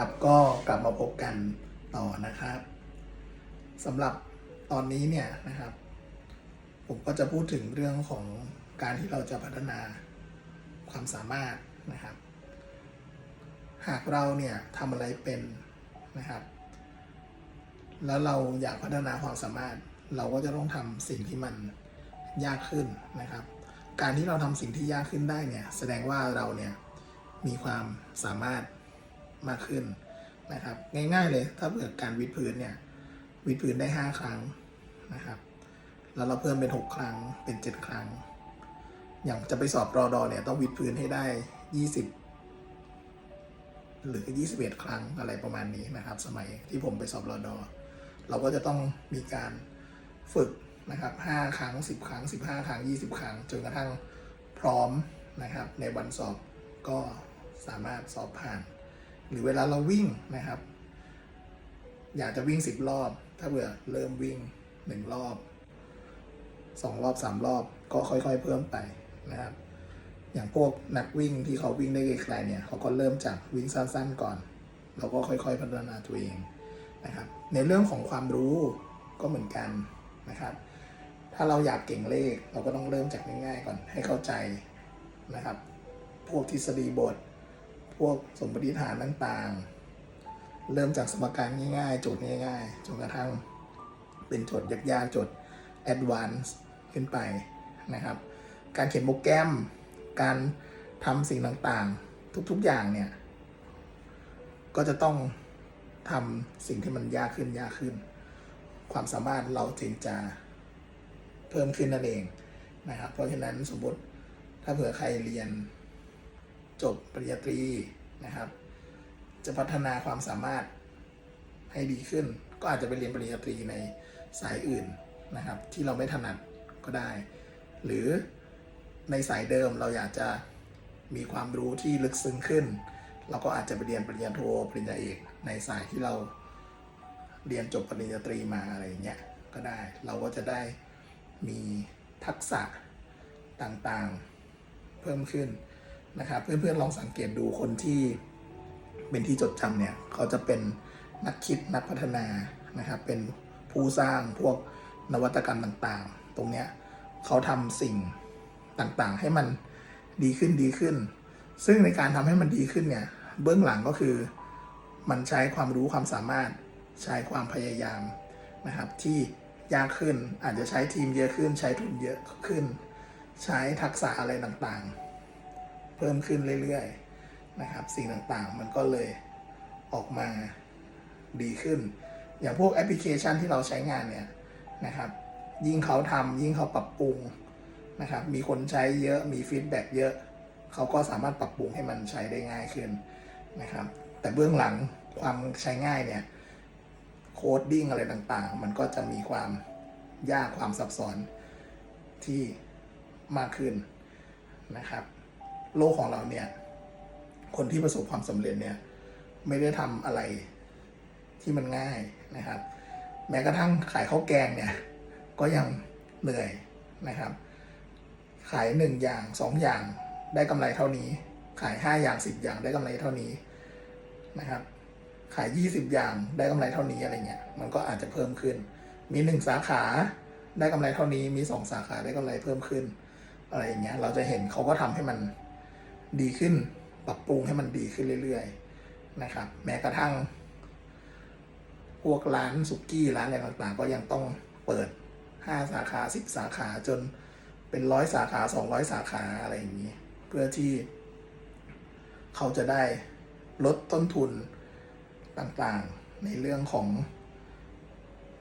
ครับก็กลับมาพบกันต่อนะครับสำหรับตอนนี้เนี่ยนะครับ ผมก็จะพูดถึงเรื่องของการที่เราจะพัฒนาความสามารถนะครับ หากเราเนี่ยทำอะไรเป็นนะครับ แล้วเราอยากพัฒนาความสามารถ เราก็จะต้องทำสิ่งที่มันยากขึ้นนะครับ การที่เราทำสิ่งที่ยากขึ้นได้เนี่ยแสดงว่าเราเนี่ยมีความสามารถ มากขึ้นนะครับ ง่ายๆเลยถ้าเกิดการวิดพื้นเนี่ยวิดพื้นได้ 5 ครั้งนะครับแล้วเราเพิ่มเป็น 6 ครั้งเป็น 7 ครั้ง อย่างจะไปสอบรอดอเนี่ยต้องวิดพื้นให้ได้ 20 หรือ 21 ครั้งอะไรประมาณนี้นะครับ สมัยที่ผมไปสอบรอดอเราก็จะต้องมีการฝึกนะครับ 5 ครั้ง 10 ครั้ง 15 ครั้ง 20 ครั้ง จนกระทั่งพร้อมนะครับ ในวันสอบก็สามารถสอบผ่าน หรือเวลาเราวิ่งนะครับ อยากจะวิ่ง 10 รอบ ถ้าเบื่อเริ่มวิ่ง 1 รอบ 2 รอบ 3 รอบ ก็ค่อยๆ เพิ่มไปนะครับ อย่างพวกนักวิ่งที่เขาวิ่งได้ไกลๆเนี่ยเขาก็เริ่มจากวิ่งสั้นๆก่อนเราก็ค่อยๆ พัฒนาตัวเองนะครับ ในเรื่องของความรู้ก็เหมือนกันนะครับ ถ้าเราอยากเก่งเลขเราก็ต้องเริ่มจากง่ายๆก่อนให้เข้าใจนะครับ พวกทฤษฎีบท พวกสมมติฐานต่างๆ เริ่มจากสมการง่ายๆ โจทย์ง่ายๆ จนกระทั่งเป็นโจทย์ยากๆ โจทย์ advanced ขึ้นไปนะครับ การเขียนโปรแกรม การทำสิ่งต่างๆ ทุกๆ อย่างเนี่ย ก็จะต้องทำสิ่งที่มันยากขึ้นยากขึ้น ความสามารถเราจึงจะเพิ่มขึ้นนั่นเองนะครับ เพราะฉะนั้นสมมติถ้าเผื่อใครเรียน จบปริญญาตรีนะครับ จะพัฒนาความสามารถให้ดีขึ้น ก็อาจจะไปเรียนปริญญาตรีในสายอื่นนะครับ ที่เราไม่ถนัดก็ได้ หรือในสายเดิมเราอยากจะมีความรู้ที่ลึกซึ้งขึ้น เราก็อาจจะไปเรียนปริญญาโทปริญญาเอกในสายที่เราเรียนจบปริญญาตรีมาอะไรเงี้ยก็ได้ เราก็จะได้มีทักษะต่างๆเพิ่มขึ้น นะครับ เพื่อนๆลองสังเกตดูคนที่เป็นที่จดจำเนี่ยเขาจะเป็นนักคิดนักพัฒนานะครับ เป็นผู้สร้างพวกนวัตกรรมต่างๆ ตรงเนี้ยเขาทำสิ่งต่างๆ ให้มันดีขึ้นดีขึ้น ซึ่งในการทำให้มันดีขึ้นเนี่ยเบื้องหลังก็คือมันใช้ความรู้ความสามารถใช้ความพยายามนะครับที่ยากขึ้นอาจจะใช้ทีมเยอะขึ้น ใช้ทุนเยอะขึ้น ใช้ทักษะอะไรต่างๆ เพิ่มขึ้นเรื่อยๆนะครับ สิ่งต่างๆ มันก็เลยออกมาดีขึ้น อย่างพวกแอปพลิเคชันที่เราใช้งานเนี่ยนะครับ ยิ่งเขาทำยิ่งเขาปรับปรุงนะครับ มีคนใช้เยอะมีฟีดแบ็กเยอะ เขาก็สามารถปรับปรุงให้มันใช้ได้ง่ายขึ้นนะครับ แต่เบื้องหลังความใช้ง่ายเนี่ยโคดดิ้งอะไรต่างๆ มันก็จะมีความยากความซับซ้อนที่มากขึ้นนะครับ โลกของเราเนี่ย คนที่ประสบความสำเร็จเนี่ย ไม่ได้ทำอะไรที่มันง่ายนะครับ แม้กระทั่งขายข้าวแกงเนี่ย ก็ยังเหนื่อยนะครับ ขายหนึ่งอย่างสองอย่างได้กำไรเท่านี้ ขายห้าอย่างสิบอย่างได้กำไรเท่านี้นะครับ ขายยี่สิบอย่างได้กำไรเท่านี้อะไรเงี้ย มันก็อาจจะเพิ่มขึ้น มีหนึ่งสาขาได้กำไรเท่านี้ มีสองสาขาได้กำไรเพิ่มขึ้นอะไรอย่างเงี้ย เราจะเห็นเขาก็ทำให้มัน ดีขึ้น ปรับปรุงให้มันดีขึ้นเรื่อยๆนะครับ แม้กระทั่ง พวกร้านสุกี้ร้านอะไรต่างๆ ก็ยังต้องเปิดห้าสาขาสิบสาขาจนเป็นร้อยสาขาสองร้อยสาขาอะไรอย่างนี้ เพื่อที่ เขาจะได้ลดต้นทุนต่างๆ ในเรื่องของ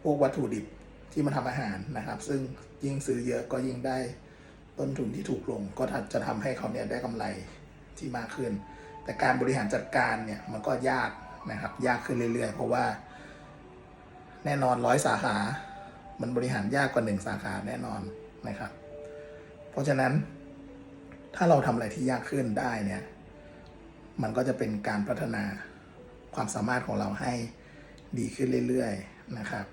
พวกวัตถุดิบที่มาทำอาหารนะครับ ซึ่งยิ่งซื้อเยอะก็ยิ่งได้ต้นทุนที่ถูกลงก็จะทำให้เขาเนี่ยได้กำไร ที่มากขึ้น แต่การบริหารจัดการเนี่ยมันก็ยากนะครับ ยากขึ้นเรื่อย ๆ เพราะว่า แน่นอนร้อยสาขา มันบริหารยากกว่าหนึ่งสาขาแน่นอนนะครับ เพราะฉะนั้นถ้าเราทำอะไรที่ยากขึ้นได้เนี่ย มันก็จะเป็นการพัฒนาความสามารถของเราให้ดีขึ้นเรื่อย ๆ นะครับ